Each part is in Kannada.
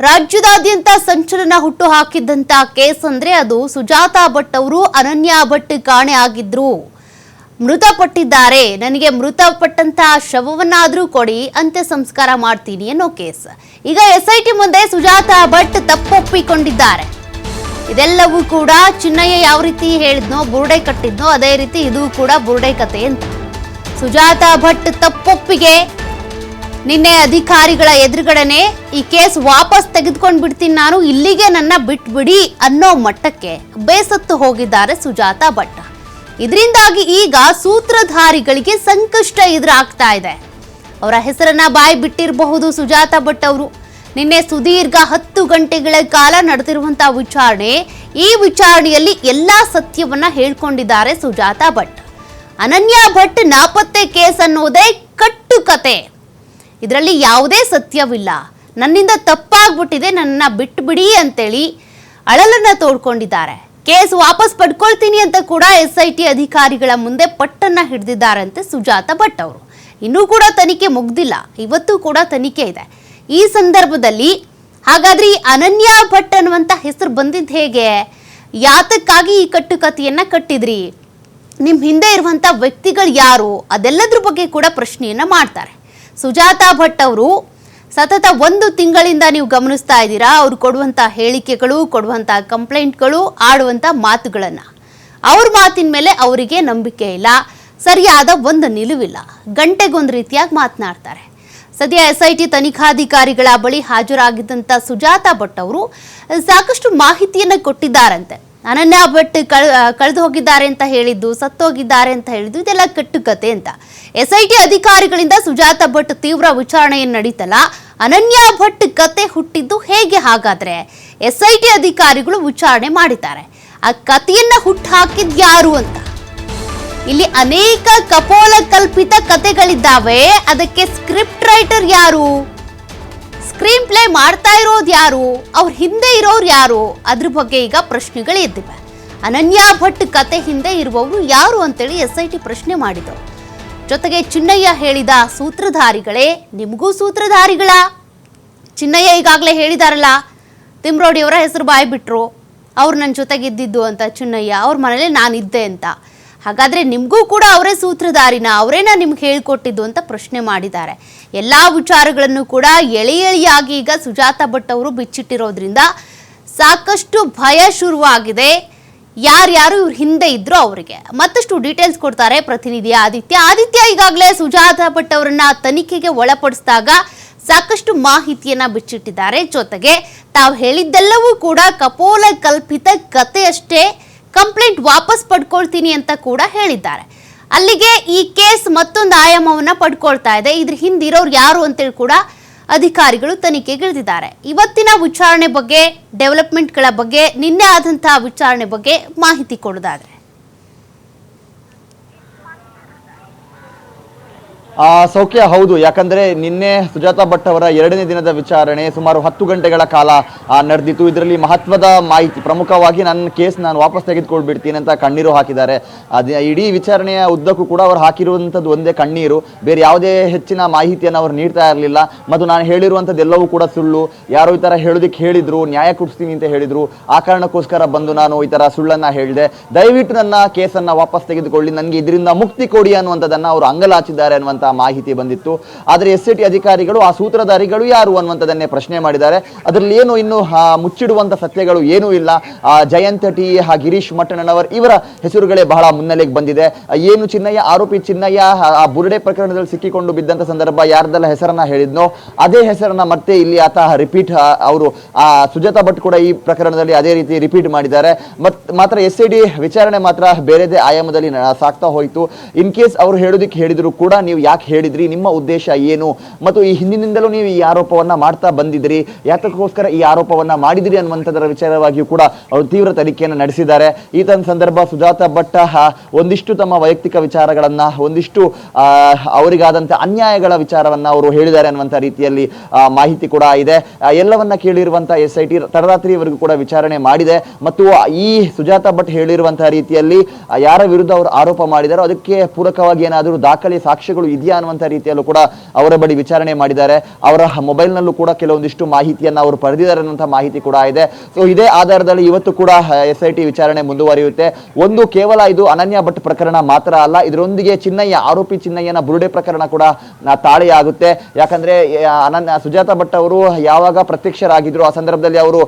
ರಾಜ್ಯದಾದ್ಯಂತ ಸಂಚಲನ ಹುಟ್ಟು ಹಾಕಿದ್ದಂತ ಕೇಸ್ ಅಂದ್ರೆ ಅದು ಸುಜಾತಾ ಭಟ್ ಅವರು ಅನನ್ಯ ಭಟ್ ಕಾಣೆ ಆಗಿದ್ರು. ಮೃತಪಟ್ಟಿದ್ದಾರೆ. ನನಗೆ ಮೃತಪಟ್ಟಂತ ಶವವನ್ನಾದ್ರೂ ಕೊಡಿ, ಅಂತ್ಯ ಸಂಸ್ಕಾರ ಮಾಡ್ತೀನಿ ಅನ್ನೋ ಕೇಸ್. ಈಗ ಎಸ್ಐಟಿ ಮುಂದೆ ಸುಜಾತಾ ಭಟ್ ತಪ್ಪೊಪ್ಪಿಕೊಂಡಿದ್ದಾರೆ. ಇದೆಲ್ಲವೂ ಕೂಡ ಚಿನ್ನಯ್ಯ ಯಾವ ರೀತಿ ಹೇಳಿದ್ನೋ, ಬುರುಡೆ ಕಟ್ಟಿದ್ನೋ, ಅದೇ ರೀತಿ ಇದು ಕೂಡ ಬುರುಡೆ ಕತೆ ಅಂತ. ಸುಜಾತಾ ಭಟ್ ತಪ್ಪೊಪ್ಪಿಗೆ ನಿನ್ನೆ ಅಧಿಕಾರಿಗಳ ಎದುರುಗಡೆನೆ ಈ ಕೇಸ್ ವಾಪಸ್ ತೆಗೆದುಕೊಂಡು ಬಿಡ್ತೀನಿ ನಾನು, ಇಲ್ಲಿಗೆ ನನ್ನ ಬಿಟ್ಬಿಡಿ ಅನ್ನೋ ಮಟ್ಟಕ್ಕೆ ಬೇಸತ್ತು ಹೋಗಿದ್ದಾರೆ ಸುಜಾತಾ ಭಟ್. ಇದರಿಂದಾಗಿ ಈಗ ಸೂತ್ರಧಾರಿಗಳಿಗೆ ಸಂಕಷ್ಟ ಎದುರಾಗ್ತಾ ಇದೆ. ಅವರ ಹೆಸರನ್ನ ಬಾಯಿ ಬಿಟ್ಟಿರಬಹುದು ಸುಜಾತಾ ಭಟ್ ಅವರು. ನಿನ್ನೆ ಸುದೀರ್ಘ ಹತ್ತು ಗಂಟೆಗಳ ಕಾಲ ನಡೆದಿರುವಂತಹ ವಿಚಾರಣೆ, ಈ ವಿಚಾರಣೆಯಲ್ಲಿ ಎಲ್ಲಾ ಸತ್ಯವನ್ನ ಹೇಳ್ಕೊಂಡಿದ್ದಾರೆ ಸುಜಾತಾ ಭಟ್. ಅನನ್ಯ ಭಟ್ ನಾಪತ್ತೆ ಕೇಸ್ ಅನ್ನೋದೇ ಕಟ್ಟು ಕತೆ ಇದರಲ್ಲಿ ಯಾವುದೇ ಸತ್ಯವಿಲ್ಲ. ನನ್ನಿಂದ ತಪ್ಪಾಗ್ಬಿಟ್ಟಿದೆ ನನ್ನ ಬಿಟ್ಬಿಡಿ ಅಂತೇಳಿ ಅಳಲನ್ನ ತೋಡ್ಕೊಂಡಿದ್ದಾರೆ. ಕೇಸ್ ವಾಪಸ್ ಪಡ್ಕೊಳ್ತೀನಿ ಅಂತ ಕೂಡ ಎಸ್ ಐ ಟಿ ಅಧಿಕಾರಿಗಳ ಮುಂದೆ ಪಟ್ಟನ್ನ ಹಿಡಿದಿದ್ದಾರಂತೆ ಸುಜಾತ ಭಟ್ ಅವರು. ಇನ್ನೂ ಕೂಡ ತನಿಖೆ ಮುಗ್ದಿಲ್ಲ. ಇವತ್ತು ಕೂಡ ತನಿಖೆ ಇದೆ. ಈ ಸಂದರ್ಭದಲ್ಲಿ ಹಾಗಾದ್ರೆ ಈ ಅನನ್ಯ ಭಟ್ ಅನ್ನುವಂಥ ಹೆಸರು ಬಂದಿದ್ದು ಹೇಗೆ? ಯಾತಕ್ಕಾಗಿ ಈ ಕಟ್ಟುಕತೆಯನ್ನ ಕಟ್ಟಿದ್ರಿ? ನಿಮ್ಮ ಹಿಂದೆ ಇರುವಂತ ವ್ಯಕ್ತಿಗಳು ಯಾರು? ಅದೆಲ್ಲದ್ರ ಬಗ್ಗೆ ಕೂಡ ಪ್ರಶ್ನೆಯನ್ನ ಮಾಡ್ತಾರೆ. ಸುಜಾತಾ ಭಟ್ ಅವರು, ಸತತ ಒಂದು ತಿಂಗಳಿಂದ ನೀವು ಗಮನಿಸ್ತಾ ಇದ್ದೀರಾ? ಅವ್ರು ಕೊಡುವಂತ ಹೇಳಿಕೆಗಳು, ಕೊಡುವಂತ ಕಂಪ್ಲೇಂಟ್ಗಳು, ಆಡುವಂತ ಮಾತುಗಳನ್ನ. ಅವ್ರ ಮಾತಿನ ಮೇಲೆ ಅವರಿಗೆ ನಂಬಿಕೆ ಇಲ್ಲ. ಸರಿಯಾದ ಒಂದು ನಿಲುವಿಲ್ಲ. ಗಂಟೆಗೊಂದು ರೀತಿಯಾಗಿ ಮಾತನಾಡ್ತಾರೆ. ಸದ್ಯ ಎಸ್ ಐ ಟಿ ತನಿಖಾಧಿಕಾರಿಗಳ ಬಳಿ ಹಾಜರಾಗಿದ್ದಂಥ ಸುಜಾತಾ ಭಟ್ ಅವರು ಸಾಕಷ್ಟು ಮಾಹಿತಿಯನ್ನು ಕೊಟ್ಟಿದ್ದಾರಂತೆ. ಅನನ್ಯ ಭಟ್ ಕಳ್ ಕಳೆದು ಹೋಗಿದ್ದಾರೆ ಅಂತ ಹೇಳಿದ್ದು, ಸತ್ತೋಗಿದ್ದಾರೆ ಅಂತ ಹೇಳಿದ್ದು, ಇದೆಲ್ಲ ಕಟ್ಟುಕತೆ ಅಂತ. ಎಸ್ ಐ ಟಿ ಅಧಿಕಾರಿಗಳಿಂದ ಸುಜಾತ ಭಟ್ ತೀವ್ರ ವಿಚಾರಣೆಯನ್ನು ನಡೀತಲ್ಲ ಅನನ್ಯ ಭಟ್ ಕತೆ ಹುಟ್ಟಿದ್ದು ಹೇಗೆ ಹಾಗಾದ್ರೆ? ಎಸ್ ಐ ಟಿ ಅಧಿಕಾರಿಗಳು ವಿಚಾರಣೆ ಮಾಡಿದ್ದಾರೆ. ಆ ಕಥೆಯನ್ನ ಹುಟ್ಟು ಹಾಕಿದ್ಯಾರು ಅಂತ? ಇಲ್ಲಿ ಅನೇಕ ಕಪೋಲ ಕಲ್ಪಿತ ಕತೆಗಳಿದ್ದಾವೆ, ಅದಕ್ಕೆ ಸ್ಕ್ರಿಪ್ಟ್ ರೈಟರ್ ಯಾರು? ಸ್ಕ್ರೀನ್ ಪ್ಲೇ ಮಾಡ್ತಾ ಇರೋದು ಯಾರು? ಅವ್ರ ಹಿಂದೆ ಇರೋರು ಯಾರು? ಅದ್ರ ಬಗ್ಗೆ ಈಗ ಪ್ರಶ್ನೆಗಳು ಎದ್ದಿವೆ ಅನನ್ಯ ಭಟ್ ಕತೆ ಹಿಂದೆ ಇರುವವರು ಯಾರು ಅಂತೇಳಿ ಎಸ್ ಐ ಟಿ ಪ್ರಶ್ನೆ ಮಾಡಿದರು ಜೊತೆಗೆ ಚಿನ್ನಯ್ಯ ಹೇಳಿದ ಸೂತ್ರಧಾರಿಗಳೇ ನಿಮಗೂ ಸೂತ್ರಧಾರಿಗಳ? ಚಿನ್ನಯ್ಯ ಈಗಾಗಲೇ ಹೇಳಿದಾರಲ್ಲ, ತಿಮ್ರೋಡಿಯವರ ಹೆಸರು ಬಾಯಿ ಬಿಟ್ರು ಅವ್ರು ನನ್ನ ಜೊತೆಗಿದ್ದಿದ್ದು ಅಂತ ಚಿನ್ನಯ್ಯ, ಅವ್ರ ಮನೇಲಿ ನಾನಿದ್ದೆ ಅಂತ. ಹಾಗಾದ್ರೆ ನಿಮಗೂ ಕೂಡ ಅವರೇ ಸೂತ್ರಧಾರಿನ? ಅವರೇನ ನಿಮ್ಗೆ ಹೇಳಿಕೊಟ್ಟಿದ್ದು ಅಂತ ಪ್ರಶ್ನೆ ಮಾಡಿದ್ದಾರೆ. ಎಲ್ಲ ವಿಚಾರಗಳನ್ನು ಕೂಡ ಎಳೆ ಎಳೆಯಾಗಿ ಈಗ ಸುಜಾತ ಭಟ್ ಅವರು ಬಿಚ್ಚಿಟ್ಟಿರೋದ್ರಿಂದ ಸಾಕಷ್ಟು ಭಯ ಶುರುವಾಗಿದೆ. ಯಾರ್ಯಾರು ಇವ್ರ ಹಿಂದೆ ಇದ್ರು ಅವರಿಗೆ. ಮತ್ತಷ್ಟು ಡೀಟೇಲ್ಸ್ ಕೊಡ್ತಾರೆ ಪ್ರತಿನಿಧಿ ಆದಿತ್ಯ. ಆದಿತ್ಯ ಈಗಾಗಲೇ ಸುಜಾತ ಭಟ್ ಅವರನ್ನ ತನಿಖೆಗೆ ಒಳಪಡಿಸಿದಾಗ ಸಾಕಷ್ಟು ಮಾಹಿತಿಯನ್ನ ಬಿಚ್ಚಿಟ್ಟಿದ್ದಾರೆ. ಜೊತೆಗೆ ತಾವು ಹೇಳಿದ್ದೆಲ್ಲವೂ ಕೂಡ ಕಪೋಲ ಕಲ್ಪಿತ ಕಥೆಯಷ್ಟೇ. ಕಂಪ್ಲೇಂಟ್ ವಾಪಸ್ ಪಡ್ಕೊಳ್ತೀನಿ ಅಂತ ಕೂಡ ಹೇಳಿದ್ದಾರೆ. ಅಲ್ಲಿಗೆ ಈ ಕೇಸ್ ಮತ್ತೊಂದು ಆಯಾಮವನ್ನ ಪಡ್ಕೊಳ್ತಾ ಇದೆ. ಇದ್ರ ಹಿಂದಿರೋರು ಯಾರು ಅಂತೇಳಿ ಕೂಡ ಅಧಿಕಾರಿಗಳು ತನಿಖೆಗಿಳಿದಿದ್ದಾರೆ ಇವತ್ತಿನ ವಿಚಾರಣೆ ಬಗ್ಗೆ ಡೆವಲಪ್ಮೆಂಟ್ಗಳ ಬಗ್ಗೆ, ನಿನ್ನೆ ಆದಂತಹ ವಿಚಾರಣೆ ಬಗ್ಗೆ ಮಾಹಿತಿ ಕೊಡೋದಾದ್ರೆ ಆ ಸೌಖ್ಯ ಹೌದು. ಯಾಕಂದ್ರೆ ನಿನ್ನೆ ಸುಜಾತಾ ಭಟ್ ಅವರ ಎರಡನೇ ದಿನದ ವಿಚಾರಣೆ ಸುಮಾರು ಹತ್ತು ಗಂಟೆಗಳ ಕಾಲ ಆ, ನಡೆದಿತ್ತು. ಇದರಲ್ಲಿ ಮಹತ್ವದ ಮಾಹಿತಿ ಪ್ರಮುಖವಾಗಿ ನನ್ನ ಕೇಸ್ ನಾನು ವಾಪಸ್ ತೆಗೆದುಕೊಳ್ಬಿಡ್ತೀನಿ ಅಂತ ಕಣ್ಣೀರು ಹಾಕಿದ್ದಾರೆ. ಅದೇ ಇಡೀ ವಿಚಾರಣೆಯ ಉದ್ದಕ್ಕೂ ಕೂಡ ಅವರು ಹಾಕಿರುವಂಥದ್ದು ಒಂದೇ ಕಣ್ಣೀರು. ಬೇರೆ ಯಾವುದೇ ಹೆಚ್ಚಿನ ಮಾಹಿತಿಯನ್ನು ಅವರು ನೀಡ್ತಾ ಇರಲಿಲ್ಲ. ಮತ್ತು ನಾನು ಹೇಳಿರುವಂಥದ್ದೆಲ್ಲವೂ ಕೂಡ ಸುಳ್ಳು. ಯಾರೋ ಈ ಥರ ಹೇಳೋದಕ್ಕೆ ಹೇಳಿದ್ರು ನ್ಯಾಯ ಕೊಡಿಸ್ತೀನಿ ಅಂತ ಹೇಳಿದ್ರು. ಆ ಕಾರಣಕ್ಕೋಸ್ಕರ ಬಂದು ನಾನು ಈ ಥರ ಸುಳ್ಳನ್ನು ಹೇಳಿದೆ. ದಯವಿಟ್ಟು ನನ್ನ ಕೇಸನ್ನು ವಾಪಸ್ ತೆಗೆದುಕೊಳ್ಳಿ. ನನಗೆ ಇದರಿಂದ ಮುಕ್ತಿ ಕೊಡಿ ಅನ್ನುವಂಥದ್ದನ್ನು ಅವರು ಅಂಗಲಾಚಿದ್ದಾರೆ ಅನ್ನುವಂಥ ಮಾಹಿತಿ ಬಂದಿತ್ತು. ಆದರೆ ಎಸ್ ಟಿ ಅಧಿಕಾರಿಗಳು ಆ ಸೂತ್ರಧಾರಿಗಳು ಯಾರು ಅನ್ನುವಂಥದ್ದನ್ನೇ ಪ್ರಶ್ನೆ ಮಾಡಿದ್ದಾರೆ. ಅದರಲ್ಲಿ ಏನು ಇನ್ನು ಮುಚ್ಚಿಡುವಂಥ ಸತ್ಯಗಳು ಏನೂ ಇಲ್ಲ. ಜಯಂತ ಟಿ ಹಾ ಗಿರೀಶ್ ಮಟ್ಟಣ್ಣನವರ್ ಇವರ ಹೆಸರುಗಳೇ ಬಹಳ ಮುನ್ನೆಲೆಗೆ ಬಂದಿದೆ. ಏನು ಚಿನ್ನಯ್ಯ ಆರೋಪಿ ಚಿನ್ನಯ್ಯ ಆ, ಬುರುಡೆ ಪ್ರಕರಣದಲ್ಲಿ ಸಿಕ್ಕಿಕೊಂಡು ಬಿದ್ದಂಥ ಸಂದರ್ಭ ಯಾರ್ದೆಲ್ಲ ಹೆಸರನ್ನ ಹೇಳಿದ್ನೋ ಅದೇ ಹೆಸರನ್ನ ಮತ್ತೆ ಇಲ್ಲಿ ಆತ ರಿಪೀಟ್ ಅವರು ಆ ಸುಜಾತಾ ಭಟ್ ಕೂಡ ಈ ಪ್ರಕರಣದಲ್ಲಿ ಅದೇ ರೀತಿ ರಿಪೀಟ್ ಮಾಡಿದ್ದಾರೆ. ಮತ್ ಮಾತ್ರ ಎಸ್ ಡಿ ವಿಚಾರಣೆ ಮಾತ್ರ ಬೇರೆದೇ ಆಯಾಮದಲ್ಲಿ ಸಾಕ್ತಾ ಹೋಯಿತು. ಇನ್ ಕೇಸ್ ಅವರು ಹೇಳೋದಕ್ಕೆ ಹೇಳಿದ್ರು ಕೂಡ ನೀವು ಯಾಕೆ ಹೇಳಿದ್ರಿ? ನಿಮ್ಮ ಉದ್ದೇಶ ಏನು? ಮತ್ತು ಈ ಹಿಂದಿನಿಂದಲೂ ನೀವು ಈ ಆರೋಪವನ್ನ ಮಾಡ್ತಾ ಬಂದಿದ್ರಿ. ಯಾತಕ್ಕೋಸ್ಕರ ಈ ಆರೋಪವನ್ನ ಮಾಡಿದ್ರಿ ಅನ್ನುವಂಥದ್ದರ ವಿಚಾರವಾಗಿಯೂ ಕೂಡ ಅವರು ತೀವ್ರ ತನಿಖೆಯನ್ನು ನಡೆಸಿದ್ದಾರೆ. ಈ ತನ್ನ ಸಂದರ್ಭ ಸುಜಾತಾ ಭಟ್ ಒಂದಿಷ್ಟು ತಮ್ಮ ವೈಯಕ್ತಿಕ ವಿಚಾರಗಳನ್ನ, ಒಂದಿಷ್ಟು ಅವರಿಗಾದಂಥ ಅನ್ಯಾಯಗಳ ವಿಚಾರವನ್ನ ಅವರು ಹೇಳಿದ್ದಾರೆ ಅನ್ನುವಂಥ ರೀತಿಯಲ್ಲಿ ಮಾಹಿತಿ ಕೂಡ ಇದೆ. ಎಲ್ಲವನ್ನ ಕೇಳಿರುವಂಥ ಎಸ್ ಐ ಟಿ ತಡರಾತ್ರಿವರೆಗೂ ಕೂಡ ವಿಚಾರಣೆ ಮಾಡಿದೆ. ಮತ್ತು ಈ ಸುಜಾತಾ ಭಟ್ ಹೇಳಿರುವಂತಹ ರೀತಿಯಲ್ಲಿ ಯಾರ ವಿರುದ್ಧ ಅವರು ಆರೋಪ ಮಾಡಿದಾರೋ ಅದಕ್ಕೆ ಪೂರಕವಾಗಿ ಏನಾದರೂ ದಾಖಲೆ ಸಾಕ್ಷ್ಯಗಳು ಇದೆಯಾ ಅನ್ನುವಂಥ ರೀತಿಯಲ್ಲೂ ಕೂಡ ಅವರ ಬಳಿ ವಿಚಾರಣೆ ಮಾಡಿದ್ದಾರೆ. ಅವರ ಮೊಬೈಲ್ನಲ್ಲೂ ಕೂಡ ಕೆಲವೊಂದಿಷ್ಟು ಮಾಹಿತಿಯನ್ನು ಅವರು ಪಡೆದಿದ್ದಾರೆ ಅನ್ನುವಂಥ ಮಾಹಿತಿ ಕೂಡ ಇದೆ. ಸೊ ಇದೇ ಆಧಾರದಲ್ಲಿ ಇವತ್ತು ಕೂಡ ಎಸ್ ಐ ಟಿ ವಿಚಾರಣೆ ಮುಂದುವರಿಯುತ್ತೆ. ಒಂದು ಕೇವಲ ಇದು ಅನನ್ಯ ಭಟ್ ಪ್ರಕರಣ ಮಾತ್ರ ಅಲ್ಲ, ಇದರೊಂದಿಗೆ ಚಿನ್ನಯ್ಯ, ಆರೋಪಿ ಚಿನ್ನಯ್ಯನ ಬುರುಡೆ ಪ್ರಕರಣ ಕೂಡ ತಾಳಿ ತಾಳೆಯಾಗುತ್ತೆ. ಯಾಕಂದ್ರೆ ಅನನ್ಯ, ಸುಜಾತ ಭಟ್ ಅವರು ಯಾವಾಗ ಪ್ರತ್ಯಕ್ಷರಾಗಿದ್ರು ಆ ಸಂದರ್ಭದಲ್ಲಿ ಅವರು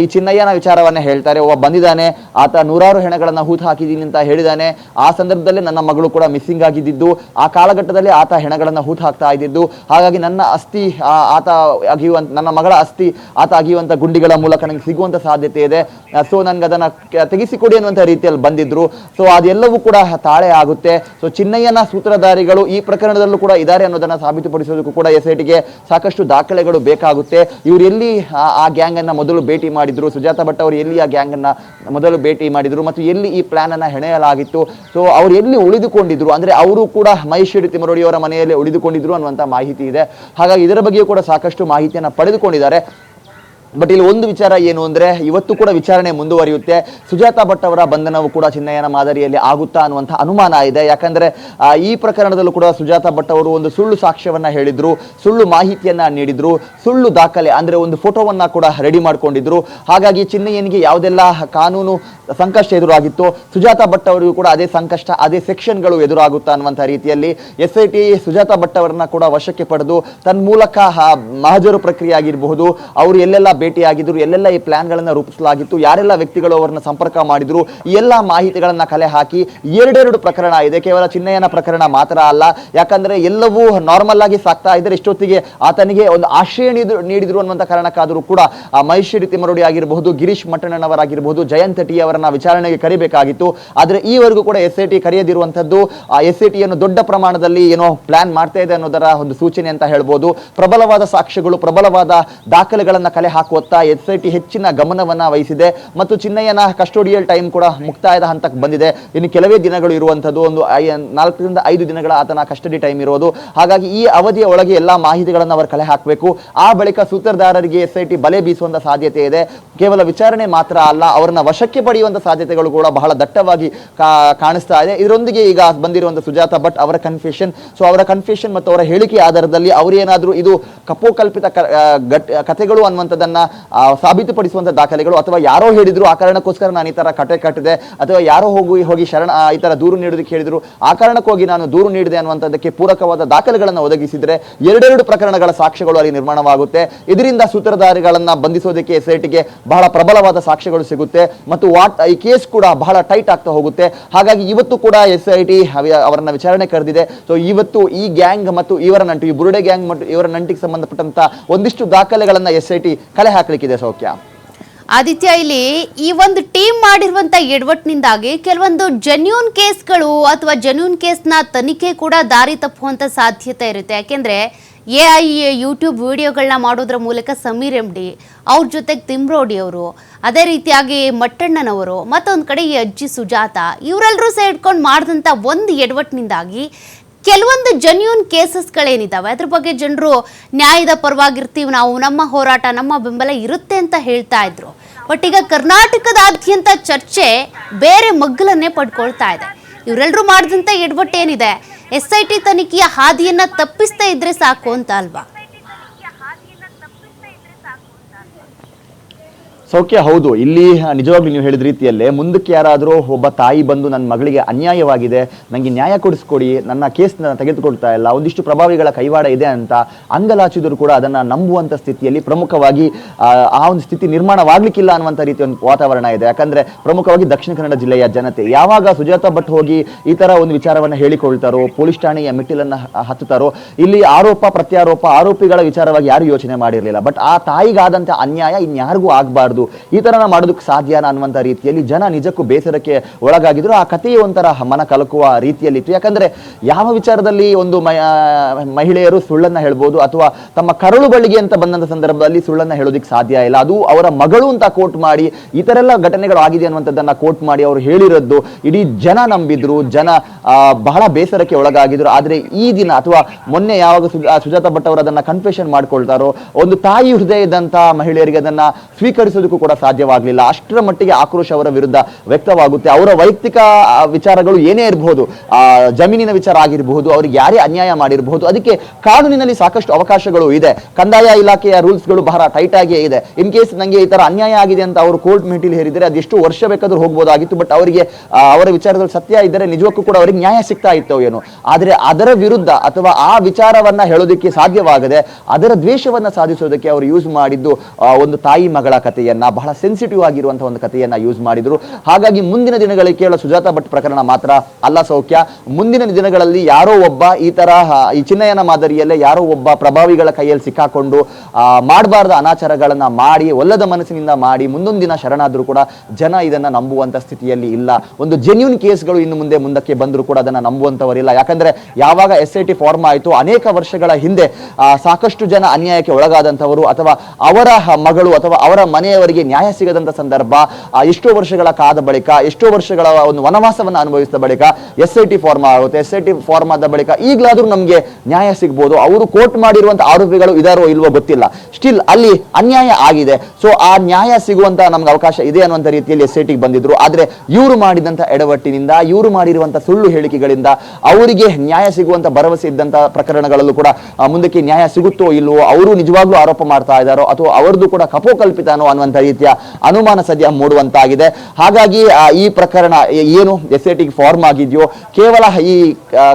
ಈ ಚಿನ್ನಯ್ಯನ ವಿಚಾರವನ್ನ ಹೇಳ್ತಾರೆ. ಒಬ್ಬ ಬಂದಿದ್ದಾನೆ, ಆತ ನೂರಾರು ಹೆಣಗಳನ್ನ ಹೂತು ಹಾಕಿದ್ದೀನಿ ಅಂತ ಹೇಳಿದಾನೆ. ಆ ಸಂದರ್ಭದಲ್ಲಿ ನನ್ನ ಮಗಳು ಕೂಡ ಮಿಸ್ಸಿಂಗ್ ಆಗಿದ್ದು, ಆ ಕಾಲಘಟ್ಟದಲ್ಲಿ ಆತ ಹೆಣಗಳನ್ನು ಹೂತು ಹಾಕ್ತಾ ಇದ್ದಿದ್ದು. ಹಾಗಾಗಿ ನನ್ನ ಅಸ್ಥಿ ಆತ ಅಗಿಯುವಂತ, ನನ್ನ ಮಗಳ ಅಸ್ಥಿ ಆತ ಅಗಿಯುವಂಥ ಗುಂಡಿಗಳ ಮೂಲಕ ನನಗೆ ಸಿಗುವಂಥ ಸಾಧ್ಯತೆ ಇದೆ. ಸೊ ನನಗೆ ಅದನ್ನ ತೆಗೆಸಿಕೊಡಿ ಅನ್ನುವಂಥ ರೀತಿಯಲ್ಲಿ ಬಂದಿದ್ರು. ಸೊ ಅದೆಲ್ಲವೂ ಕೂಡ ತಾಳೆ ಆಗುತ್ತೆ. ಸೊ ಚಿನ್ನಯ್ಯನ ಸೂತ್ರಧಾರಿಗಳು ಈ ಪ್ರಕರಣದಲ್ಲೂ ಕೂಡ ಇದ್ದಾರೆ ಅನ್ನೋದನ್ನು ಸಾಬೀತುಪಡಿಸೋದಕ್ಕೂ ಕೂಡ ಎಸ್ ಸಾಕಷ್ಟು ದಾಖಲೆಗಳು ಬೇಕಾಗುತ್ತೆ. ಇವರು ಎಲ್ಲಿ, ಆ- ಗ್ಯಾಂಗನ್ನು ಮೊದಲು ಭೇಟಿ ಮಾಡಿದ್ರು? ಸುಜಾತ ಭಟ್ ಅವರು ಎಲ್ಲಿ ಆ ಗ್ಯಾಂಗ್ ಅನ್ನ ಮೊದಲು ಭೇಟಿ ಮಾಡಿದ್ರು? ಮತ್ತು ಎಲ್ಲಿ ಈ ಪ್ಲಾನ್ ಅನ್ನ ಹೆಣೆಯಲಾಗಿತ್ತು? ಸೊ ಅವ್ರು ಎಲ್ಲಿ ಉಳಿದುಕೊಂಡಿದ್ರು? ಅಂದ್ರೆ ಅವರು ಕೂಡ ಮಹೇಶ್ವರಿ ತಿಮರೋಡಿಯವರ ಮನೆಯಲ್ಲಿ ಉಳಿದುಕೊಂಡಿದ್ರು ಅನ್ನುವಂಥ ಮಾಹಿತಿ ಇದೆ. ಹಾಗಾಗಿ ಇದರ ಬಗ್ಗೆಯೂ ಕೂಡ ಸಾಕಷ್ಟು ಮಾಹಿತಿಯನ್ನು ಪಡೆದುಕೊಂಡಿದ್ದಾರೆ. ಬಟ್ ಇಲ್ಲಿ ಒಂದು ವಿಚಾರ ಏನು ಅಂದ್ರೆ, ಇವತ್ತು ಕೂಡ ವಿಚಾರಣೆ ಮುಂದುವರಿಯುತ್ತೆ. ಸುಜಾತ ಭಟ್ ಅವರ ಬಂಧನವು ಕೂಡ ಚಿನ್ನಯ್ಯನ ಮಾದರಿಯಲ್ಲಿ ಆಗುತ್ತಾ ಅನ್ನುವಂಥ ಅನುಮಾನ ಇದೆ. ಯಾಕಂದ್ರೆ ಈ ಪ್ರಕರಣದಲ್ಲೂ ಕೂಡ ಸುಜಾತ ಭಟ್ ಅವರು ಒಂದು ಸುಳ್ಳು ಸಾಕ್ಷ್ಯವನ್ನ ಹೇಳಿದ್ರು, ಸುಳ್ಳು ಮಾಹಿತಿಯನ್ನ ನೀಡಿದ್ರು, ಸುಳ್ಳು ದಾಖಲೆ, ಅಂದ್ರೆ ಒಂದು ಫೋಟೋವನ್ನ ಕೂಡ ರೆಡಿ ಮಾಡ್ಕೊಂಡಿದ್ರು. ಹಾಗಾಗಿ ಚಿನ್ನಯ್ಯನಿಗೆ ಯಾವುದೆಲ್ಲ ಕಾನೂನು ಸಂಕಷ್ಟ ಎದುರಾಗಿತ್ತು, ಸುಜಾತ ಭಟ್ ಅವರಿಗೂ ಕೂಡ ಅದೇ ಸಂಕಷ್ಟ, ಅದೇ ಸೆಕ್ಷನ್ಗಳು ಎದುರಾಗುತ್ತಾ ಅನ್ನುವಂಥ ರೀತಿಯಲ್ಲಿ S I T Sujata Bhat ಅವರನ್ನ ಕೂಡ ವಶಕ್ಕೆ ಪಡೆದು ತನ್ನ ಮೂಲಕ ಮಹಜರು ಪ್ರಕ್ರಿಯೆ ಆಗಿರಬಹುದು, ಅವರು ಎಲ್ಲೆಲ್ಲ ಭೇಟಿಯಾಗಿದ್ರು ಎಲ್ಲೆಲ್ಲ ಈ ಪ್ಲಾನ್ಗಳನ್ನು ರೂಪಿಸಲಾಗಿತ್ತು? ಯಾರೆಲ್ಲ ವ್ಯಕ್ತಿಗಳು ಅವರನ್ನ ಸಂಪರ್ಕ ಮಾಡಿದ್ರು? ಈ ಎಲ್ಲ ಮಾಹಿತಿಗಳನ್ನು ಕಲೆ ಹಾಕಿ ಎರಡೆರಡು ಪ್ರಕರಣ ಇದೆ. ಕೇವಲ ಚಿನ್ನಯ್ಯನ ಪ್ರಕರಣ ಮಾತ್ರ ಅಲ್ಲ. ಯಾಕಂದ್ರೆ ಎಲ್ಲವೂ ನಾರ್ಮಲ್ ಆಗಿ ಸಾಕ್ತಾ ಇದ್ದರೆ ಇಷ್ಟೊತ್ತಿಗೆ ಆತನಿಗೆ ಒಂದು ಆಶ್ರಯ ನೀಡಿದ್ರು ಅನ್ನುವಂಥ ಕಾರಣಕ್ಕಾದರೂ ಕೂಡ ಆ ಮಹೇಶ್ವರಿ ತಿಮ್ಮರುಡಿ ಆಗಿರಬಹುದು, ಗಿರೀಶ್ ಮಟ್ಟಣ್ಣನವರಾಗಿರಬಹುದು, ಜಯಂತ್ ಟಿ ಅವರನ್ನ ವಿಚಾರಣೆಗೆ ಕರಿಬೇಕಾಗಿತ್ತು. ಆದರೆ ಈವರೆಗೂ ಕೂಡ ಎಸ್ ಐ ಟಿ ಕರೆಯದಿರುವಂಥದ್ದು ಎಸ್ ಐ ಟಿಯನ್ನು ದೊಡ್ಡ ಪ್ರಮಾಣದಲ್ಲಿ ಏನೋ ಪ್ಲಾನ್ ಮಾಡ್ತಾ ಇದೆ ಅನ್ನೋದರ ಒಂದು ಸೂಚನೆ ಅಂತ ಹೇಳ್ಬೋದು. ಪ್ರಬಲವಾದ ಸಾಕ್ಷ್ಯಗಳು, ಪ್ರಬಲವಾದ ದಾಖಲೆಗಳನ್ನು ಕಲೆ ಹಾಕುವತ್ತ ಎಸ್ ಐ ಟಿ ಹೆಚ್ಚಿನ ಗಮನವನ್ನು ವಹಿಸಿದೆ ಮತ್ತು ಚಿನ್ನಯ್ಯನ ಕಸ್ಟೋಡಿಯಲ್ ಟೈಮ್ ಕೂಡ ಮುಕ್ತಾಯದ ಹಂತಕ್ಕೆ ಬಂದಿದೆ. ಇನ್ನು ಕೆಲವೇ ದಿನಗಳು ಇರುವಂಥದ್ದು, ಒಂದು ಐ- ನಾಲ್ಕರಿಂದ ಐದು ದಿನಗಳ ಆತನ ಕಸ್ಟಡಿ ಟೈಮ್ ಇರೋದು. ಹಾಗಾಗಿ ಈ ಅವಧಿಯ ಒಳಗೆ ಎಲ್ಲ ಮಾಹಿತಿಗಳನ್ನು ಅವರು ಕಲೆ ಹಾಕಬೇಕು. ಆ ಬಳಿಕ ಸೂತ್ರಧಾರರಿಗೆ ಎಸ್ ಐ ಟಿ ಬಲೆ ಬೀಸುವಂಥ ಸಾಧ್ಯತೆ ಇದೆ. ಕೇವಲ ವಿಚಾರಣೆ ಮಾತ್ರ ಅಲ್ಲ, ಅವರನ್ನ ವಶಕ್ಕೆ ಪಡೆಯುವಂಥ ಸಾಧ್ಯತೆಗಳು ಕೂಡ ಬಹಳ ದಟ್ಟವಾಗಿ ಕಾಣಿಸ್ತಾ ಇದೆ. ಇದರೊಂದಿಗೆ ಈಗ ಬಂದಿರುವಂಥ ಸುಜಾತ ಭಟ್ ಅವರ ಕನ್ಫ್ಯೂಷನ್ ಸೊ ಅವರ ಕನ್ಫ್ಯೂಷನ್ ಮತ್ತು ಅವರ ಹೇಳಿಕೆ ಆಧಾರದಲ್ಲಿ ಅವರೇನಾದರೂ ಇದು ಕಪೋಕಲ್ಪಿತ ಕಥೆಗಳು ಅನ್ನುವಂಥದ್ದನ್ನ ಆ, ಸಾಬೀತುಪಡಿಸುವಂತ ದಾಖಲೆಗಳು ಅಥವಾ ಯಾರೋ ಹೇಳಿದ್ರು ಆ ಕಾರಣಕ್ಕೋಸ್ಕರ ನಾನು ಈ ತರ ಕಟ್ಟೆ ಕಟ್ಟಿದೆ ಅಥವಾ ಯಾರೋ ಹೋಗಿ ಹೋಗಿ ಶರಣ ಈ ತರ ದೂರು ನೀಡೋದಕ್ಕೆ ಹೇಳಿದ್ರು ಆ ಕಾರಣಕ್ಕೋಗಿ ನಾನು ದೂರು ನೀಡಿದೆ ಅನ್ನುವಂಥದ್ದಕ್ಕೆ ಪೂರಕವಾದ ದಾಖಲೆಗಳನ್ನು ಒದಗಿಸಿದ್ರೆ ಎರಡೆರಡು ಪ್ರಕರಣಗಳ ಸಾಕ್ಷ್ಯಗಳು ಅಲ್ಲಿ ನಿರ್ಮಾಣವಾಗುತ್ತೆ. ಇದರಿಂದ ಸೂತ್ರಧಾರಿಗಳನ್ನ ಬಂಧಿಸೋದಕ್ಕೆ ಎಸ್ ಐ ಟಿಗೆ ಬಹಳ ಪ್ರಬಲವಾದ ಸಾಕ್ಷ್ಯಗಳು ಸಿಗುತ್ತೆ ಮತ್ತು ವಾಟ್ ಈ ಕೇಸ್ ಕೂಡ ಬಹಳ ಟೈಟ್ ಆಗ್ತಾ ಹೋಗುತ್ತೆ. ಹಾಗಾಗಿ ಇವತ್ತು ಕೂಡ ಎಸ್ ಐ ಅವರನ್ನ ವಿಚಾರಣೆ ಕರೆದಿದೆ. ಸೊ ಇವತ್ತು ಈ ಗ್ಯಾಂಗ್ ಮತ್ತು ಇವರ ನಂಟು ಈ ಬುರುಡೆ ಗ್ಯಾಂಗ್ ಮತ್ತು ಇವರ ನಂಟಿಗೆ ಸಂಬಂಧಪಟ್ಟಂತ ಒಂದಿಷ್ಟು ದಾಖಲೆಗಳನ್ನ ಎಸ್ ಐ ಟಿ ಕಲೆ ಹಾಕ್ಲಿಕ್ಕಿದೆ ಸೌಖ್ಯ. ಆದಿತ್ಯ, ಇಲ್ಲಿ ಈ ಒಂದು ಟೀಮ್ ಮಾಡಿರುವಂತ ಎಡವಟ್ಟಿನಿಂದಾಗಿ ಕೆಲವೊಂದು ಜೆನ್ಯೂನ್ ಕೇಸ್ಗಳು ಅಥವಾ ಜೆನ್ಯೂನ್ ಕೇಸ್ನ ತನಿಖೆ ಕೂಡ ದಾರಿ ತಪ್ಪುವಂತ ಸಾಧ್ಯತೆ ಇರುತ್ತೆ. ಯಾಕೆಂದ್ರೆ ಎ ಐ ಯೂಟ್ಯೂಬ್ ವಿಡಿಯೋಗಳನ್ನ ಮಾಡೋದ್ರ ಮೂಲಕ ಸಮೀರ್ ಎಂ ಡಿ ಅವ್ರ ಜೊತೆಗೆ ತಿಮ್ರೋಡಿ ಅವರು, ಅದೇ ರೀತಿಯಾಗಿ ಮಟ್ಟಣ್ಣನವರು, ಮತ್ತೊಂದು ಕಡೆ ಈ ಅಜ್ಜಿ ಸುಜಾತ ಇವರೆಲ್ಲರೂ ಸೇರ್ಕೊಂಡು ಮಾಡಿದಂಥ ಒಂದು ಎಡವಟ್ಟಿನಿಂದಾಗಿ ಕೆಲವೊಂದು ಜೆನ್ಯೂನ್ ಕೇಸಸ್ಗಳೇನಿದ್ದಾವೆ ಅದ್ರ ಬಗ್ಗೆ ಜನರು ನ್ಯಾಯದ ಪರವಾಗಿರ್ತೀವಿ ನಾವು. ನಮ್ಮ ಹೋರಾಟ, ನಮ್ಮ ಬೆಂಬಲ ಇರುತ್ತೆ ಅಂತ ಹೇಳ್ತಾ ಇದ್ರು. ಬಟ್ ಈಗ ಕರ್ನಾಟಕದಾದ್ಯಂತ ಚರ್ಚೆ ಬೇರೆ ಮಗ್ಗಲನ್ನೇ ಪಡ್ಕೊಳ್ತಾ ಇದೆ. ಇವರೆಲ್ಲರೂ ಮಾಡಿದಂಥ ಎಡ್ವಟ್ ಏನಿದೆ? ಎಸ್ ಐ ಟಿ ತನಿಖೆಯ ಹಾದಿಯನ್ನ ತಪ್ಪಿಸ್ತಾ ಇದ್ರೆ ಸಾಕು ಅಂತ ಅಲ್ವಾ? ಸೌಖ್ಯ ಹೌದು. ಇಲ್ಲಿ ನಿಜವಾಗ್ಲೂ ನೀವು ಹೇಳಿದ ರೀತಿಯಲ್ಲೇ ಮುಂದಕ್ಕೆ ಯಾರಾದರೂ ಒಬ್ಬ ತಾಯಿ ಬಂದು ನನ್ನ ಮಗಳಿಗೆ ಅನ್ಯಾಯವಾಗಿದೆ ನನಗೆ ನ್ಯಾಯ ಕೊಡಿಸ್ಕೊಡಿ ನನ್ನ ಕೇಸ್ನ ತೆಗೆದುಕೊಳ್ತಾ ಇಲ್ಲ ಒಂದಿಷ್ಟು ಪ್ರಭಾವಿಗಳ ಕೈವಾಡ ಇದೆ ಅಂತ ಅಂಗಲಾಚಿದ್ರು ಕೂಡ ಅದನ್ನ ನಂಬುವಂತ ಸ್ಥಿತಿಯಲ್ಲಿ ಪ್ರಮುಖವಾಗಿ ಆ, ಒಂದು ಸ್ಥಿತಿ ನಿರ್ಮಾಣವಾಗಲಿಕ್ಕಿಲ್ಲ ಅನ್ನುವಂಥ ರೀತಿಯ ಒಂದು ವಾತಾವರಣ ಇದೆ. ಯಾಕಂದ್ರೆ ಪ್ರಮುಖವಾಗಿ ದಕ್ಷಿಣ ಕನ್ನಡ ಜಿಲ್ಲೆಯ ಜನತೆ ಯಾವಾಗ ಸುಜಾತ ಭಟ್ ಹೋಗಿ ಈ ಥರ ಒಂದು ವಿಚಾರವನ್ನ ಹೇಳಿಕೊಳ್ತಾರೋ ಪೊಲೀಸ್ ಠಾಣೆಯ ಮೆಟ್ಟಿಲನ್ನು ಹತ್ತುತ್ತಾರೋ ಇಲ್ಲಿ ಆರೋಪ ಪ್ರತ್ಯಾರೋಪ ಆರೋಪಿಗಳ ವಿಚಾರವಾಗಿ ಯಾರು ಯೋಚನೆ ಮಾಡಿರಲಿಲ್ಲ. ಬಟ್ ಆ ತಾಯಿಗಾದಂಥ ಅನ್ಯಾಯ ಇನ್ಯಾರಿಗೂ ಆಗಬಾರ್ದು. ಈ ತರನ ಮಾಡೋದಕ್ಕೆ ಸಾಧ್ಯನಾ ಅನ್ನುವಂಥ ರೀತಿಯಲ್ಲಿ ಜನ ನಿಜಕ್ಕೂ ಬೇಸರಕ್ಕೆ ಒಳಗಾಗಿದ್ರು. ಆ ಕಥೆಯೇ ಒಂಥರ ಮನ ಕಲಕುವ ರೀತಿಯಲ್ಲಿತ್ತು. ಯಾಕಂದ್ರೆ ಯಾವ ವಿಚಾರದಲ್ಲಿ ಒಂದು ಮಹಿಳೆಯರು ಸುಳ್ಳನ್ನ ಹೇಳ್ಬೋದು ಅಥವಾ ತಮ್ಮ ಕರಳು ಬಳ್ಳಿಗೆ ಅಂತ ಬಂದಂತ ಸಂದರ್ಭದಲ್ಲಿ ಸುಳ್ಳನ್ನ ಹೇಳೋದಕ್ಕೆ ಸಾಧ್ಯ ಇಲ್ಲ. ಅದು ಅವರ ಮಗಳು ಅಂತ ಕೋಟ್ ಮಾಡಿ ಈ ಎಲ್ಲ ಘಟನೆಗಳು ಆಗಿದೆ ಅನ್ನುವಂಥದ್ದನ್ನ ಕೋಟ್ ಮಾಡಿ ಅವರು ಹೇಳಿರೋದು ಇಡೀ ಜನ ನಂಬಿದ್ರು. ಜನ ಬಹಳ ಬೇಸರಕ್ಕೆ ಒಳಗಾಗಿದ್ರು. ಆದ್ರೆ ಈ ದಿನ ಅಥವಾ ಮೊನ್ನೆ ಯಾವಾಗ ಸುಜಾತ ಭಟ್ ಅವರು ಅದನ್ನ ಕನ್ಫೆಷನ್ ಮಾಡ್ಕೊಳ್ತಾರೋ, ಒಂದು ತಾಯಿ ಹೃದಯದಂತ ಮಹಿಳೆಯರಿಗೆ ಅದನ್ನ ಸ್ವೀಕರಿಸೋದಕ್ಕೆ ಕೂಡ ಸಾಧ್ಯವಾಗಲಿಲ್ಲ. ಅಷ್ಟರ ಮಟ್ಟಿಗೆ ಆಕ್ರೋಶ ಅವರ ವಿರುದ್ಧ ವ್ಯಕ್ತವಾಗುತ್ತೆ. ಅವರ ವೈಯಕ್ತಿಕ ವಿಚಾರಗಳು ಏನೇ ಇರಬಹುದು ಜಮೀನಿನ ವಿಚಾರ ಆಗಿರಬಹುದು, ಅವ್ರಿಗೆ ಯಾರೇ ಅನ್ಯಾಯ ಮಾಡಿರಬಹುದು, ಅದಕ್ಕೆ ಕಾನೂನಿನಲ್ಲಿ ಸಾಕಷ್ಟು ಅವಕಾಶಗಳು ಇದೆ. ಕಂದಾಯ ಇಲಾಖೆಯ ರೂಲ್ಸ್ಗಳು ಬಹಳ ಟೈಟ್ ಆಗಿಯೇ ಇದೆ. ಇನ್ ಕೇಸ್ ನಂಗೆ ಈ ತರ ಅನ್ಯಾಯ ಆಗಿದೆ ಅಂತ ಅವರು ಕೋರ್ಟ್ ಮೆಟಿಲ್ ಹೇರಿದರೆ ಅದೆಷ್ಟು ವರ್ಷ ಬೇಕಾದ್ರೂ ಹೋಗ್ಬೋದಾಗಿತ್ತು ಬಟ್ ಅವರಿಗೆ ಅವರ ವಿಚಾರದಲ್ಲಿ ಸತ್ಯ ಇದ್ದರೆ ನಿಜಕ್ಕೂ ಕೂಡ ಅವರಿಗೆ ನ್ಯಾಯ ಸಿಗ್ತಾ ಇತ್ತು ಏನೋ. ಆದರೆ ಅದರ ವಿರುದ್ಧ ಅಥವಾ ಆ ವಿಚಾರವನ್ನ ಹೇಳೋದಕ್ಕೆ ಸಾಧ್ಯವಾಗದೆ ಅದರ ದ್ವೇಷವನ್ನ ಸಾಧಿಸೋದಕ್ಕೆ ಅವರು ಯೂಸ್ ಮಾಡಿದ್ದು ಒಂದು ತಾಯಿ ಮಗಳ ಕಥೆಯನ್ನ. ಬಹಳ ಸೆನ್ಸಿಟಿವ್ ಆಗಿರುವಂತಹ ಒಂದು ಕಥೆಯನ್ನ ಯೂಸ್ ಮಾಡಿದ್ರು. ಹಾಗಾಗಿ ಮುಂದಿನ ದಿನಗಳಲ್ಲಿ ಕೇವಲ ಸುಜಾತ ಭಟ್ ಪ್ರಕರಣ ಮಾತ್ರ ಅಲ್ಲ ಸೌಖ್ಯ. ಮುಂದಿನ ದಿನಗಳಲ್ಲಿ ಯಾರೋ ಒಬ್ಬ ಈ ತರ ಈ ಚಿನ್ನಯನ ಮಾದರಿಯಲ್ಲೇ ಯಾರೋ ಒಬ್ಬ ಪ್ರಭಾವಿಗಳ ಕೈಯಲ್ಲಿ ಸಿಕ್ಕಾಕೊಂಡು ಮಾಡಬಾರ್ದ ಅನಾಚಾರಗಳನ್ನ ಮಾಡಿ, ಒಲ್ಲದ ಮನಸ್ಸಿನಿಂದ ಮಾಡಿ, ಮುಂದೊಂದು ದಿನ ಶರಣಾದ್ರೂ ಕೂಡ ಜನ ಇದನ್ನ ನಂಬುವಂತ ಸ್ಥಿತಿಯಲ್ಲಿ ಇಲ್ಲ. ಒಂದು ಜೆನ್ಯೂನ್ ಕೇಸ್ಗಳು ಇನ್ನು ಮುಂದೆ ಮುಂದಕ್ಕೆ ಬಂದರೂ ಕೂಡ ಅದನ್ನ ನಂಬುವಂತವರಿಲ್ಲ. ಯಾಕಂದ್ರೆ ಯಾವಾಗ ಎಸ್ ಐ ಟಿ ಫಾರ್ಮ್ ಆಯಿತು, ಅನೇಕ ವರ್ಷಗಳ ಹಿಂದೆ ಸಾಕಷ್ಟು ಜನ ಅನ್ಯಾಯಕ್ಕೆ ಒಳಗಾದಂಥವರು ಅಥವಾ ಅವರ ಮಗಳು ಅಥವಾ ಅವರ ಮನೆಯವರಿಗೆ ನ್ಯಾಯ ಸಿಗದಂತ ಸಂದರ್ಭ ಆ, ಎಷ್ಟೋ ವರ್ಷಗಳ ಕಾದ ಬಳಿಕ ಎಷ್ಟೋ ವರ್ಷಗಳ ಒಂದು ವನವಾಸವನ್ನು ಅನುಭವಿಸಿದ ಬಳಿಕ ಎಸ್ ಐ ಟಿ ಫಾರ್ಮ್ ಆಗುತ್ತೆ. ಎಸ್ ಐ ಟಿ ಫಾರ್ಮ್ ಆದ ಬಳಿಕ ಈಗಲಾದ್ರೂ ನಮಗೆ ನ್ಯಾಯ ಸಿಗ್ಬೋದು. ಅವರು ಕೋರ್ಟ್ ಮಾಡಿರುವಂತಹ ಆರೋಪಿಗಳು ಇದಾರೋ ಇಲ್ವೋ ಗೊತ್ತಿಲ್ಲ. ಸ್ಟಿಲ್ ಅಲ್ಲಿ ಅನ್ಯಾಯ ಆಗಿದೆ. ಸೊ ಆ ನ್ಯಾಯ ಸಿಗುವಂತ ನಮ್ಗೆ ಅವಕಾಶ ಇದೆ ಅನ್ನುವಂಥ ರೀತಿಯಲ್ಲಿ ಎಸ್ ಐ ಬಂದಿದ್ರು. ಆದ್ರೆ ಇವರು ಮಾಡಿದಂತ ಎಡವಟ್ಟಿನಿಂದ ಇವರು ಮಾಡಿರುವಂತಹ ಸುಳ್ಳು ಹೇಳಿಕೆಗಳಿಂದ ಅವರಿಗೆ ನ್ಯಾಯ ಸಿಗುವಂತ ಭರವಸೆ ಇದ್ದಂತ ಪ್ರಕರಣಗಳಲ್ಲೂ ಕೂಡ ಮುಂದಕ್ಕೆ ನ್ಯಾಯ ಸಿಗುತ್ತೋ ಇಲ್ವೋ ಅವರು ನಿಜವಾಗ್ಲೂ ಆರೋಪ ಮಾಡ್ತಾ ಇದ್ದಾರೋ ಅಥವಾ ಅವರದ್ದು ಕೂಡ ಕಪೋಕಲ್ಪಿತನೋ ಅನ್ನುವಂಥ ರೀತಿಯ ಅನುಮಾನ ಸದ್ಯ ಮೂಡುವಂತಾಗಿದೆ. ಹಾಗಾಗಿ ಈ ಪ್ರಕರಣ ಏನು ಎಸ್ ಐ ಟಿಗೆ ಫಾರ್ಮ್ ಆಗಿದೆಯೋ, ಕೇವಲ ಈ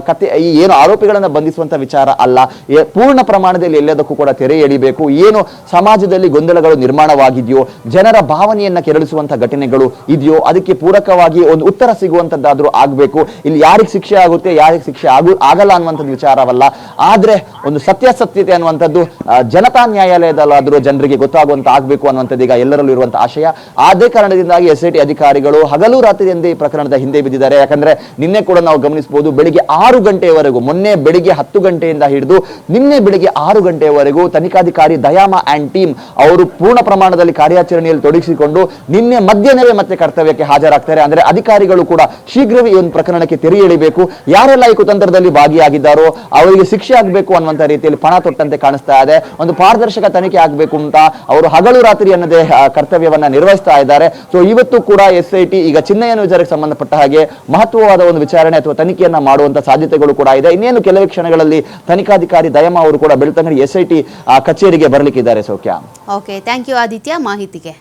ಕತೆ, ಈ ಏನು ಆರೋಪಿಗಳನ್ನ ಬಂಧಿಸುವಂತ ವಿಚಾರ ಅಲ್ಲ. ಪೂರ್ಣ ಪ್ರಮಾಣದಲ್ಲಿ ಎಲ್ಲದಕ್ಕೂ ಕೂಡ ತೆರೆ ಎಳಿಬೇಕು. ಏನು ಸಮಾಜದಲ್ಲಿ ಗೊಂದಲಗಳು ನಿರ್ಮಾಣವಾಗಿದೆಯೋ, ಜನರ ಭಾವನೆಯನ್ನ ಕೆರಳಿಸುವಂತ ಘಟನೆಗಳು ಇದೆಯೋ, ಅದಕ್ಕೆ ಪೂರಕವಾಗಿ ಒಂದು ಉತ್ತರ ಸಿಗುವಂತದ್ದಾದ್ರೂ ಆಗ್ಬೇಕು. ಇಲ್ಲಿ ಯಾರಿಗೆ ಶಿಕ್ಷೆ ಆಗುತ್ತೆ, ಯಾರಿಗೆ ಶಿಕ್ಷೆ ಆಗು, ಆಗಲ್ಲ ಅನ್ನುವಂಥದ್ದು ವಿಚಾರವಲ್ಲ. ಆದ್ರೆ, ಒಂದು ಸತ್ಯಾಸತ್ಯತೆ ಅನ್ನುವಂಥದ್ದು ಜನತಾ ನ್ಯಾಯಾಲಯದಲ್ಲಾದರೂ ಜನರಿಗೆ ಗೊತ್ತಾಗುವಂತ ಆಗಬೇಕು ಅನ್ನುವಂಥದ್ದು ಈಗ ಎಲ್ಲರಲ್ಲೂ ಇರುವಂತಹ ಆಶಯ. ಅದೇ ಕಾರಣದಿಂದಾಗಿ ಎಸ್ ಐ ಟಿ ಅಧಿಕಾರಿಗಳು ಹಗಲು ರಾತ್ರಿ ಎಂದೇ ಪ್ರಕರಣದ ಹಿಂದೆ ಬಿದ್ದಿದ್ದಾರೆ. ಯಾಕಂದ್ರೆ ನಿನ್ನೆ ಕೂಡ ನಾವು ಗಮನಿಸಬಹುದು, ಬೆಳಿಗ್ಗೆ ಆರು ಗಂಟೆಯವರೆಗೂ ಮೊನ್ನೆ ಬೆಳಿಗ್ಗೆ ಹತ್ತು ಗಂಟೆಯಿಂದ ಹಿಡಿದು ನಿನ್ನೆ ಬೆಳಿಗ್ಗೆ ಆರು ಗಂಟೆಯವರೆಗೂ ತನಿಖಾಧಿಕಾರಿ ದಯಾಮ ಆ್ಯಂಡ್ ಟೀಮ್ ಅವರು ಪೂರ್ಣ ಪ್ರಮಾಣದಲ್ಲಿ ಕಾರ್ಯಾಚರಣೆಯಲ್ಲಿ ತೊಡಗಿಸಿಕೊಂಡು ನಿನ್ನೆ ಮಧ್ಯಾಹ್ನವೇ ಮತ್ತೆ ಕರ್ತವ್ಯಕ್ಕೆ ಹಾಜರಾಗ್ತಾರೆ. ಅಂದ್ರೆ ಅಧಿಕಾರಿಗಳು ಕೂಡ ಶೀಘ್ರವೇ ಈ ಒಂದು ಪ್ರಕರಣಕ್ಕೆ ತೆರೆ ಎಳಿಬೇಕು. ಯಾರೆಲ್ಲ ಈ ಕುತಂತ್ರದಲ್ಲಿ ಭಾಗಿಯಾಗಿದ್ದಾರೋ ಅವರಿಗೆ ಶಿಕ್ಷೆ ಆಗಬೇಕು ಅನ್ನುವಂಥ ರೀತಿಯಲ್ಲಿ ಪಣ ತೊಟ್ಟಂತೆ ಕಾಣಿಸ್ತಾ ಇದೆ. ಒಂದು ಪಾರದರ್ಶಕ ತನಿಖೆ ಆಗಬೇಕು ಅಂತ ಅವರು ಹಗಲು ರಾತ್ರಿ ಅನ್ನದೇ ಕರ್ತವ್ಯವನ್ನ ನಿರ್ವಹಿಸ್ತಾ ಇದ್ದಾರೆ. ಸೊ ಇವತ್ತು ಕೂಡ ಎಸ್ ಐ ಟಿ ಈಗ ಚಿನ್ನಯ್ಯನ ವಿಚಾರಕ್ಕೆ ಸಂಬಂಧಪಟ್ಟ ಹಾಗೆ ಮಹತ್ವವಾದ ಒಂದು ವಿಚಾರಣೆ ಅಥವಾ ತನಿಖೆಯನ್ನ ಮಾಡುವಂತ ಸಾಧ್ಯತೆಗಳು ಕೂಡ ಇದೆ. ಇನ್ನೇನು ಕೆಲವೇ ಕ್ಷಣಗಳಲ್ಲಿ ತನಿಖಾಧಿಕಾರಿ ದಯಮ ಅವರು ಕೂಡ ಬೆಳ್ತಂಗಡಿ ಎಸ್ ಐ ಟಿ ಕಚೇರಿಗೆ ಬರಲಿಕ್ಕಿದ್ದಾರೆ, ಸೌಖ್ಯ. ಓಕೆ ಥ್ಯಾಂಕ್ ಯು ಆದಿತ್ಯ ಮಾಹಿತಿಗೆ.